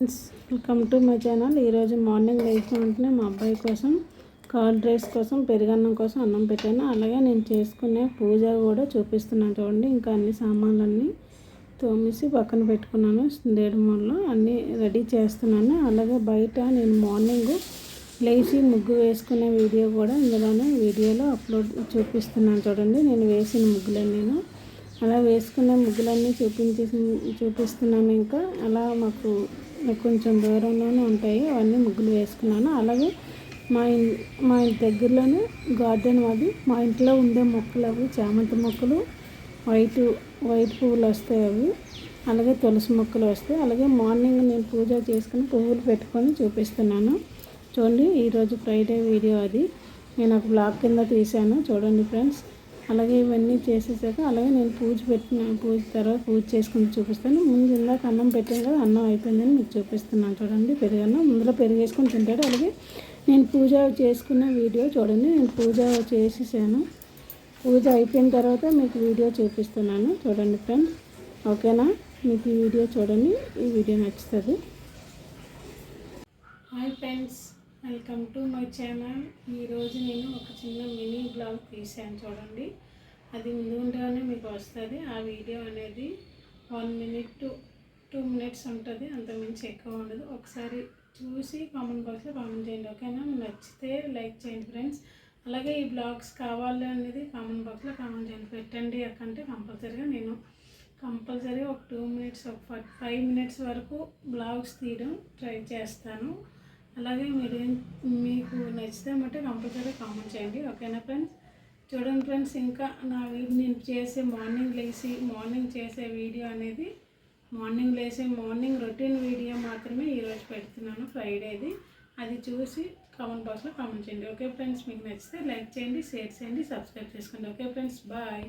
Welcome to my channel. ఈరోజు morning లేచిన వెంటనే మా అబ్బాయి కోసం కర్డ్ రైస్ కోసం పెరుగన్నం కోసం అన్నం పెట్టాను. అలాగే నేను చేసుకునే పూజ కూడా చూపిస్తున్నాను చూడండి. ఇంకా అన్ని సామాన్లన్నీ తోమేసి పక్కన పెట్టుకున్నాను. దేడు మూలలో అన్నీ రెడీ చేస్తున్నాను. అలాగే బయట నేను మార్నింగ్ లేచి ముగ్గు వేసుకునే వీడియో కూడా ఇందులోనే వీడియోలో అప్లోడ్ చూపిస్తున్నాను చూడండి. నేను వేసిన ముగ్గులన్నీ నేను అలా వేసుకున్న ముగ్గులన్నీ చూపించి చూపిస్తున్నాను ఇంకా. అలా మాకు కొంచెం దూరంలోనే ఉంటాయి. అవన్నీ ముగ్గులు వేసుకున్నాను. అలాగే మా ఇన్ మా ఇంటి దగ్గరలోనే గార్డెన్ అది మా ఇంట్లో ఉండే మొక్కలు అవి చామంతి మొక్కలు వైట్ వైట్ పువ్వులు వస్తాయి అవి. అలాగే తులసి మొక్కలు వస్తాయి. అలాగే మార్నింగ్ నేను పూజ చేసుకుని పువ్వులు పెట్టుకొని చూపిస్తున్నాను. చూడండి ఈరోజు ఫ్రైడే వీడియో అది. నేను ఒక బ్లాగ్ కింద తీశాను. చూడండి ఫ్రెండ్స్. అలాగే ఇవన్నీ చేసేసాక అలాగే నేను పూజ పెట్టిన పూజ తర్వాత పూజ చేసుకుని చూపిస్తాను. ముందు ఇందాక అన్నం పెట్టాను కదా అన్నం అయిపోయిందని మీకు చూపిస్తున్నాను చూడండి. పెరుగన్నం ముందులో పెరుగు తింటాడు. అలాగే నేను పూజ చేసుకున్న వీడియో చూడండి. నేను పూజ చేసేసాను. పూజ అయిపోయిన తర్వాత మీకు వీడియో చూపిస్తున్నాను చూడండి ఫ్రెండ్స్. ఓకేనా? మీకు ఈ వీడియో చూడండి. ఈ వీడియో నచ్చుతుంది. Hi friends. Welcome to my channel. ఈరోజు నేను ఒక చిన్న మినీ బ్లాగ్ తీసాను చూడండి. అది ముందుగానే మీకు వస్తుంది. ఆ వీడియో అనేది one minute to two minutes ఉంటుంది. అంత మించి ఎక్కువ ఉండదు. ఒకసారి చూసి కామెంట్ బాక్స్లో కామెంట్ చేయండి ఓకేనా? నచ్చితే లైక్ చేయండి ఫ్రెండ్స్. అలాగే ఈ బ్లాగ్స్ కావాలి అనేది కామెంట్ బాక్స్లో కామెంట్ చేయండి. పెట్టండి అక్కంటే కంపల్సరీగా నేను కంపల్సరీ ఒక టూ మినిట్స్ ఒక ఫైవ్ మినిట్స్ వరకు బ్లాగ్స్ తీయడం ట్రై చేస్తాను. అలాగే మీరు మీకు నచ్చితే మట్టి కంపల్సరీ కామెంట్ చేయండి ఓకేనా ఫ్రెండ్స్? చూడండి ఫ్రెండ్స్ ఇంకా నా నేను చేసే మార్నింగ్ లేచి మార్నింగ్ చేసే వీడియో అనేది మార్నింగ్ లేసే మార్నింగ్ రొటీన్ వీడియో మాత్రమే ఈరోజు పెడుతున్నాను ఫ్రైడేది. అది చూసి కామెంట్ బాక్స్లో కామెంట్ చేయండి ఓకే ఫ్రెండ్స్? మీకు నచ్చితే లైక్ చేయండి షేర్ చేయండి సబ్స్క్రైబ్ చేసుకోండి ఓకే ఫ్రెండ్స్? బాయ్.